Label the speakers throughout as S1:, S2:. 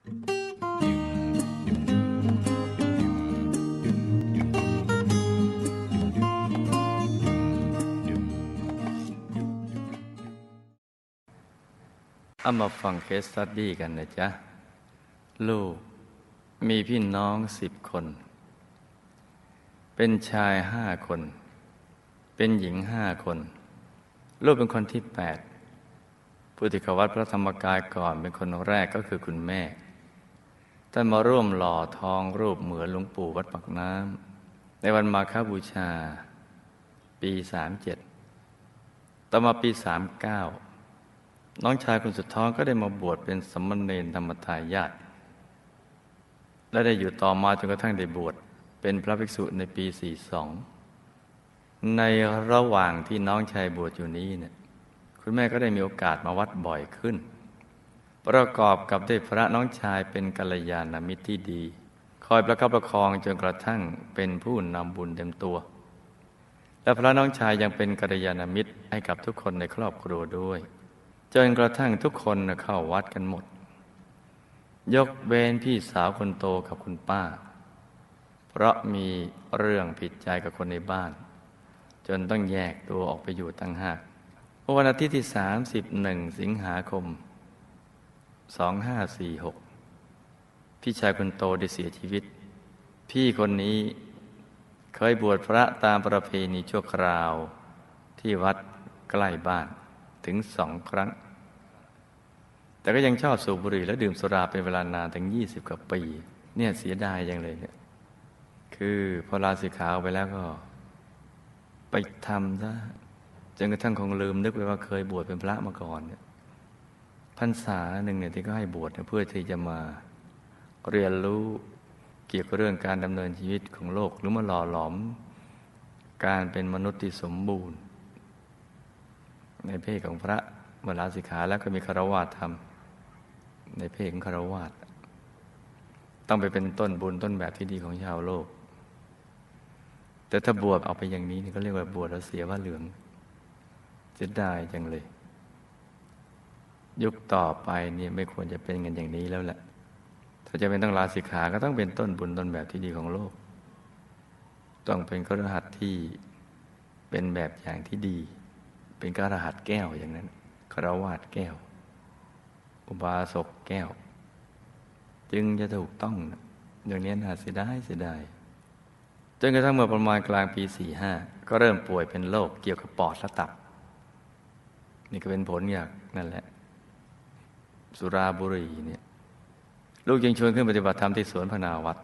S1: เอามาฟังเคสสตัดดี้กันนะจ๊ะ ลูกมีพี่น้องสิบคน เป็นชายห้าคน เป็นหญิงห้าคน ลูกเป็นคนที่แปดผู้ที่เขาวัดพระธรรมกายก่อนเป็นคนแรกก็คือคุณแม่ ท่านมาร่วมหล่อทองรูปเหมือนหลวงปู่วัดปักน้ำในวันมาฆบูชา ปีสามเจ็ดต่อมาปีสามเก้าน้องชายคนสุดท้องก็ได้มาบวชเป็นสมณเณรธรรมทายาทและได้อยู่ต่อมาจนกระทั่งได้บวชเป็นพระภิกษุในปี42ในระหว่างที่น้องชายบวชอยู่นี้เนี่ยคุณแม่ก็ได้มีโอกาสมาวัดบ่อยขึ้น ประกอบกับได้พระน้องชายเป็นกัลยาณมิตรที่ดี คอยประคับประคองจนกระทั่งเป็นผู้นำบุญเต็มตัว และพระน้องชายยังเป็นกัลยาณมิตรให้กับทุกคนในครอบครัวด้วย จนกระทั่งทุกคนเข้าวัดกันหมด ยกเว้นพี่สาวคนโตกับคุณป้า เพราะมีเรื่องผิดใจกับคนในบ้าน จนต้องแยกตัวออกไปอยู่ตั้งหากวันอาทิตย์ที่ 31 สิงหาคม 2546 พี่ชายคนโตได้เสียชีวิต พี่คนนี้เคยบวชพระตามประเพณีชั่วคราว ที่วัดใกล้บ้านถึงสองครั้ง แต่ก็ยังชอบสูบบุหรี่และดื่มสุราเป็นเวลานานถึงยี่สิบกว่าปี เนี่ยเสียดายอยังเลยเนี่ยคือพอลาสิกขาออกไปแล้วก็ ไปทำซะจนกระทั่งคงลืมนึกไปว่าเคยบวชเป็นพระมาก่อนเนี่ย พรรษาหนึ่งเนี่ยที่ก็ให้บวชเพื่อที่จะมาเรียนรู้เกี่ยวกับเรื่องการดำเนินชีวิตของโลกหรือมาหล่อหลอม การเป็นมนุษย์ที่สมบูรณ์ ในเพศของพระเมื่อลาสิกขาแล้วก็มีคารวะธรรม ในเพศของคารวะต้องไปเป็นต้นบุญต้นแบบที่ดีของชาวโลก แต่ถ้าบวชเอาไปอย่างนี้นี่ก็เรียกว่าบวชแล้วเสียว่าเหลืองจะได้จังเลย ยุคต่อไปนี่ไม่ควรจะเป็นกันอย่างนี้แล้วแหละ ถ้าจะเป็นต้องลาสิกขาก็ต้องเป็นต้นบุญต้นแบบที่ดีของโลก ต้องเป็นคระหัสที่เป็นแบบอย่างที่ดี เป็นกระหัสแก้วอย่างนั้นคารวาสแก้ว อุบาสกแก้ว จึงจะถูกต้องอย่างนี้น่าเสียดายเสียดายจนกระทั่งเมื่อประมาณกลางปีสี่ห้าก็เริ่มป่วยเป็นโรคเกี่ยวกับปอดและตับ นี่ก็เป็นผลอย่างนั่นแหละ สุราบุรีเนี่ยลูกยังชวนขึ้นปฏิบัติธรรมที่สวนพนาวัด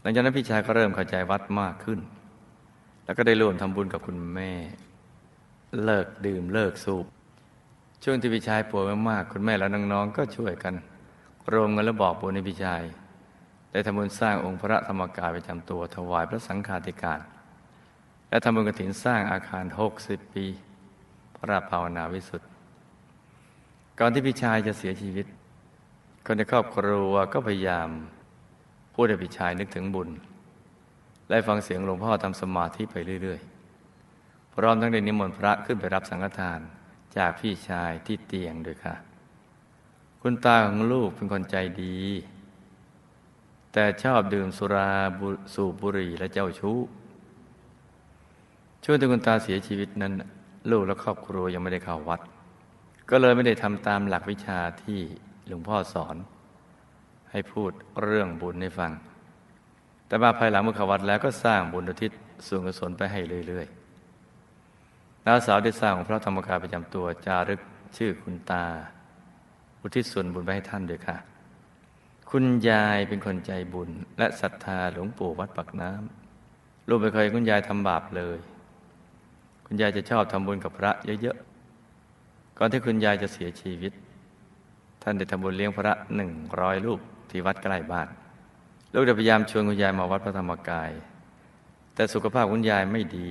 S1: หลังจากนั้นพี่ชายก็เริ่มเข้าใจวัดมากขึ้น แล้วก็ได้ร่วมทำบุญกับคุณแม่ เลิกดื่มเลิกสูบช่วงที่พี่ชายป่วยมากๆคุณแม่และน้องๆก็ช่วยกันรวมกันแล้วบอกบุญในพี่ชายได้ทำบุญสร้างองค์พระธรรมกายประจำตัวถวายพระสังฆาธิการ และทำบุญกฐินสร้างอาคาร 60 ปี พระภาวนาวิสุทธิ ก่อนที่พี่ชายจะเสียชีวิต คนในครอบครัวก็พยายามพูดให้พี่ชายนึกถึงบุญ และฟังเสียงหลวงพ่อทำสมาธิไปเรื่อยๆ พร้อมทั้งได้นิมนต์พระขึ้นไปรับสังฆทานจากพี่ชายที่เตียงด้วยค่ะ คุณตาของลูกเป็นคนใจดี แต่ชอบดื่มสุราสูบบุหรี่และเจ้าชู้ ช่วงที่คุณตาเสียชีวิตนั้น ลูกและครอบครัวยังไม่ได้เข้าวัด ก็เลยไม่ได้ทำตามหลักวิชาที่หลวงพ่อสอน ให้พูดเรื่องบุญให้ฟัง แต่มาภายหลังเมื่อเขาวัดแล้วก็สร้างบุญอุทิศส่วนกุศลไปให้เรื่อยๆน้าสาวได้สร้างของพระธรรมกายประจำตัวจารึกชื่อคุณตา อุทิศส่วนบุญไปให้ท่านด้วยค่ะ คุณยายเป็นคนใจบุญ และศรัทธาหลวงปู่วัดปักน้ำลูกไม่เคยคุณยายทำบาปเลย คุณยายจะชอบทำบุญกับพระเยอะๆ ก่อนที่คุณยายจะเสียชีวิต ท่านได้ทำบุญเลี้ยงพระหนึ่งร้อยลูกที่วัดใกล้บ้านลูกได้พยายามชวนคุณยายมาวัดพระธรรมกาย แต่สุขภาพคุณยายไม่ดี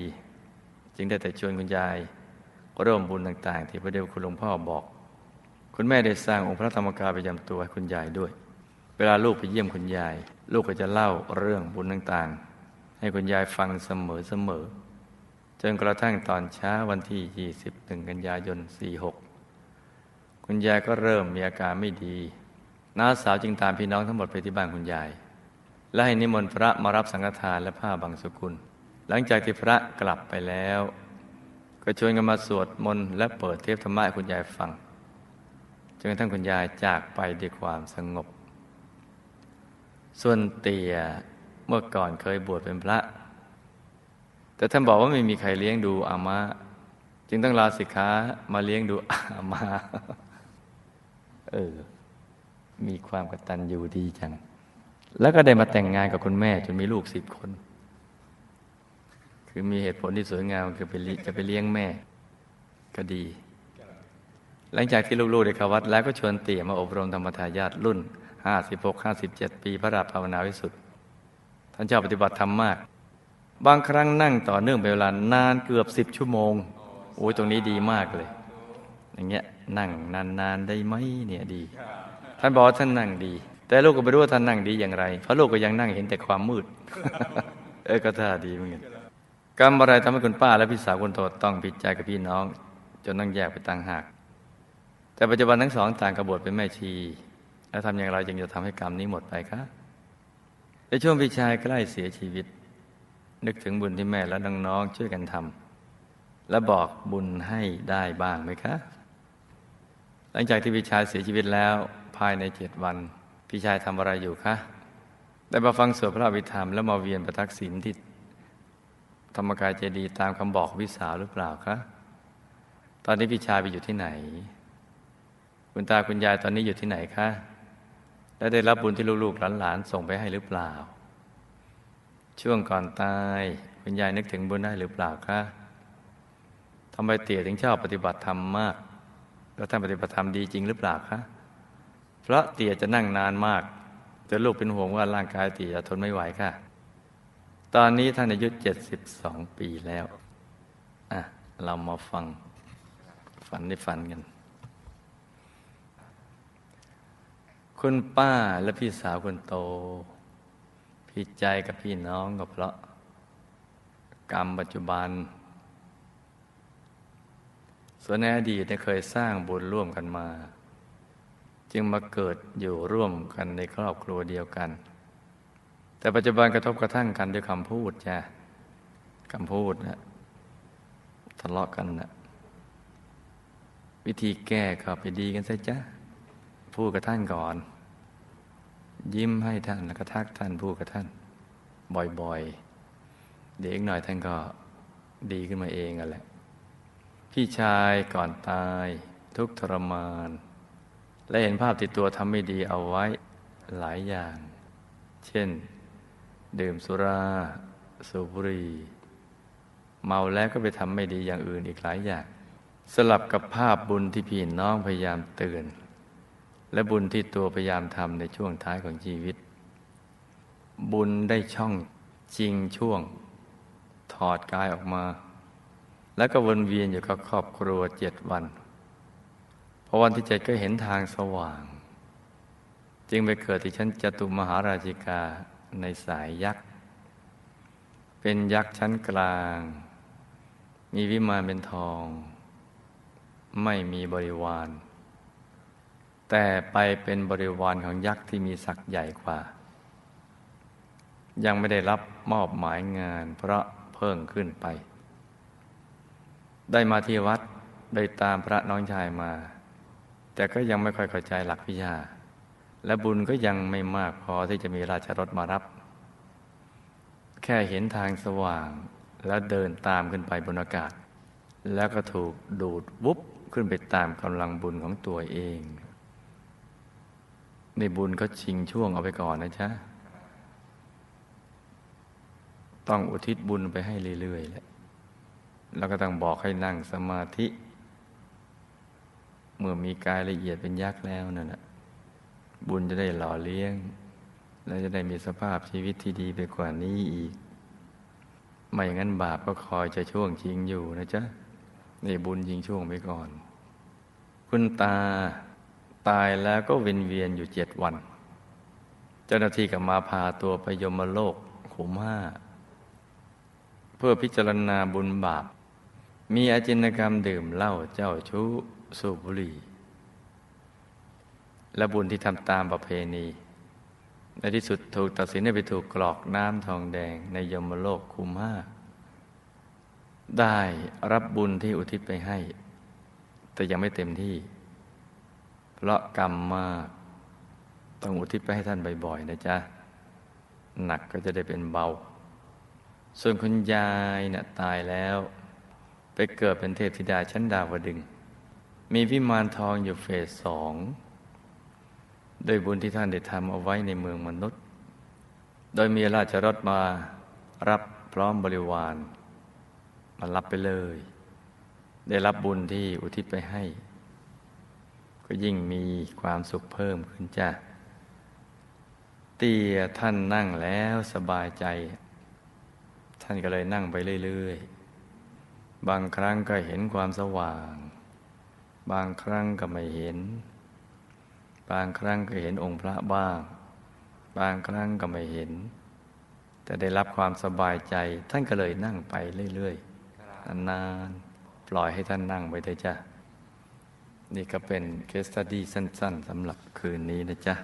S1: จึงได้แต่ชวนคุณยายร่วมบุญต่าง ๆ ที่พระเดชคุณหลวงพ่อบอก คุณแม่ได้สร้างองค์พระธรรมกายประจำตัวให้คุณยายด้วย เวลาลูกไปเยี่ยมคุณยาย ลูกก็จะเล่าเรื่องบุญต่างๆ ให้คุณยายฟังเสมอๆ จนกระทั่งตอนเช้าวันที่ 21 กันยายน 46 คุณยายก็เริ่มมีอาการไม่ดีน้าสาวจึงตามพี่น้องทั้งหมดไปที่บ้านคุณยาย และให้นิมนต์พระมารับสังฆทานและผ้าบางสกุล หลังจากที่พระกลับไปแล้ว ก็ชวนกันมาสวดมนต์และเปิดเทปธรรมะให้คุณยายฟังจนกระทั่งคุณยายจากไปด้วยความสงบ ส่วนเตียเมื่อก่อนเคยบวชเป็นพระ แต่ท่านบอกว่าไม่มีใครเลี้ยงดูอามาจึงต้องลาสิกขามาเลี้ยงดูอามาเออ มีความกตัญญูดีจัง แล้วก็ได้มาแต่งงานกับคุณแม่ จนมีลูกสิบคน คือมีเหตุผลที่สวยงามคือไปจะไปเลี้ยงแม่ ก็ดี หลังจากที่ลูกๆได้เข้าวัด แล้วก็ชวนเตี่ยมาอบรมธรรมทายาทรุ่น 56-57 ปีพระราภาวนาวิสุทธิ์ท่านเจ้าปฏิบัติธรรมมาก บางครั้งนั่งต่อเนื่องเป็นเวลานานเกือบสิบชั่วโมงโอ้ยตรงนี้ดีมากเลย อย่างเงี้ยนั่งนานๆได้ไหมเนี่ยดี ท่านบอกว่าท่านนั่งดี แต่ลูกก็ไม่รู้ว่าท่านนั่งดีอย่างไร เพราะลูกก็ยังนั่งเห็นแต่ความมืด เออก็ท่าดีเหมือนกันกรรมอะไรทำให้คุณป้าและพี่สาวคนโตต้องผิดใจกับพี่น้อง จนต้องแยกไปต่างหาก แต่ปัจจุบันทั้งสองต่างกบฏเป็นแม่ชี แล้วทำอย่างไรจึงจะทำให้กรรมนี้หมดไปคะในช่วงพี่ชายใกล้เสียชีวิต นึกถึงบุญที่แม่และน้องๆช่วยกันทำและบอกบุญให้ได้บ้างไหมคะ หลังจากที่พี่ชายเสียชีวิตแล้วภายในเจ็ดวัน พี่ชายทำอะไรอยู่คะ ได้มาฟังสวดพระอภิธรรม แล้วมาเวียนประทักษิณที่ธรรมกายเจดีตามคำบอกของพี่สาหรือเปล่าคะตอนนี้พี่ชายไปอยู่ที่ไหน คุณตาคุณยายตอนนี้อยู่ที่ไหนคะและได้รับบุญที่ลูกๆหลานๆส่งไปให้หรือเปล่า ช่วงก่อนตายคุณยายนึกถึงบุญได้หรือเปล่าคะทำไมเตี่ยถึงชอบปฏิบัติธรรมมาก แล้วท่านปฏิบัติธรรมดีจริงหรือเปล่าคะ เพราะเตี่ยจะนั่งนานมากจนลูกเป็นห่วงว่าร่างกายเตี่ยจะทนไม่ไหวค่ะ ตอนนี้ท่านอายุเจ็ดสิบสองปีแล้ว อะ เรามาฟัง ฝันในฝันกัน คุณป้าและพี่สาวคนโต พี่ใจกับพี่น้องก็เพราะ กรรมปัจจุบัน ส่วนในอดีตเคยสร้างบุญร่วมกันมา จึงมาเกิดอยู่ร่วมกันในครอบครัวเดียวกัน แต่ปัจจุบันกระทบกระทั่งกันด้วยคำพูดจ้ะคำพูดนะทะเลาะกันนะวิธีแก้ก็ไปดีกันซะจ้ะพูดกับท่านก่อน ยิ้มให้ท่านแล้วก็ทักท่านพูดกับท่าน บ่อยๆ เดี๋ยวอีกหน่อยท่านก็ดีขึ้นมาเองอะแหละ พี่ชายก่อนตายทุกทรมาน และเห็นภาพติดตัวทำไม่ดีเอาไว้หลายอย่าง เช่น ดื่มสุราสูบบุหรี่เมาแล้วก็ไปทำไม่ดีอย่างอื่นอีกหลายอย่าง สลับกับภาพบุญที่พี่น้องพยายามเตือน และบุญที่ตัวพยายามทำในช่วงท้ายของชีวิต บุญได้ช่องจริงช่วง ถอดกายออกมา แล้วก็วนเวียนอยู่กับครอบครัวเจ็ดวันพอวันที่เจ็ดก็เห็นทางสว่าง จึงไปเกิดที่ชั้นจตุมหาราชิกาในสายยักษ์ เป็นยักษ์ชั้นกลาง มีวิมานเป็นทอง ไม่มีบริวาร แต่ไปเป็นบริวารของยักษ์ที่มีศักย์ใหญ่กว่า ยังไม่ได้รับมอบหมายงานเพราะเพิ่งขึ้นไป ได้มาที่วัดโดยตามพระน้องชายมา แต่ก็ยังไม่ค่อยเข้าใจหลักวิชา และบุญก็ยังไม่มากพอที่จะมีราชรถมารับ แค่เห็นทางสว่างแล้วเดินตามขึ้นไปบนอากาศ แล้วก็ถูกดูดวุบขึ้นไปตามกำลังบุญของตัวเอง ในบุญก็ชิงช่วงเอาไปก่อนนะจ๊ะ ต้องอุทิศบุญไปให้เรื่อยๆแหละแล้วก็ต้องบอกให้นั่งสมาธิ เมื่อมีกายละเอียดเป็นยักษ์แล้วนั่นแหละบุญจะได้หล่อเลี้ยง และจะได้มีสภาพชีวิตที่ดีไปกว่านี้อีก ไม่อย่างนั้นบาปก็คอยจะช่วงชิงอยู่นะจ๊ะนี่บุญชิงช่วงไปก่อน คุณตา ตายแล้วก็เวียนเวียนอยู่เจ็ดวัน เจ้าหน้าที่ก็มาพาตัวไปยมโลกขุมห้าเพื่อพิจารณาบุญบาป มีอาจินกรรมดื่มเหล้าเจ้าชู้สูบบุหรี่และบุญที่ทำตามประเพณี ในที่สุดถูกตัดสินให้ไปถูกกรอกน้ำทองแดงในยมโลกคุมห้า ได้รับบุญที่อุทิศไปให้ แต่ยังไม่เต็มที่ เพราะกรรมมาก ต้องอุทิศไปให้ท่านบ่อยๆนะจ๊ะ หนักก็จะได้เป็นเบา ส่วนคุณยายเนะ่ยตายแล้ว ไปเกิดเป็นเทพธิดาชั้นดาวดึง มีพิมานทองอยู่เฟสสองโดยบุญที่ท่านได้ทำเอาไว้ในเมืองมนุษย์ โดยมีราชรถมารับพร้อมบริวาร มารับไปเลย ได้รับบุญที่อุทิศไปให้ ก็ยิ่งมีความสุขเพิ่มขึ้นจ้ะเตียท่านนั่งแล้วสบายใจ ท่านก็เลยนั่งไปเรื่อยๆ บางครั้งก็เห็นความสว่าง บางครั้งก็ไม่เห็น บางครั้งก็เห็นองค์พระบ้าง บางครั้งก็ไม่เห็น แต่ได้รับความสบายใจ ท่านก็เลยนั่งไปเรื่อยๆนานๆปล่อยให้ท่านนั่งไปเถอะจ้ะ นี่ก็เป็นเคสตัดดี้สั้น ๆสำหรับคืนนี้นะจ๊ะ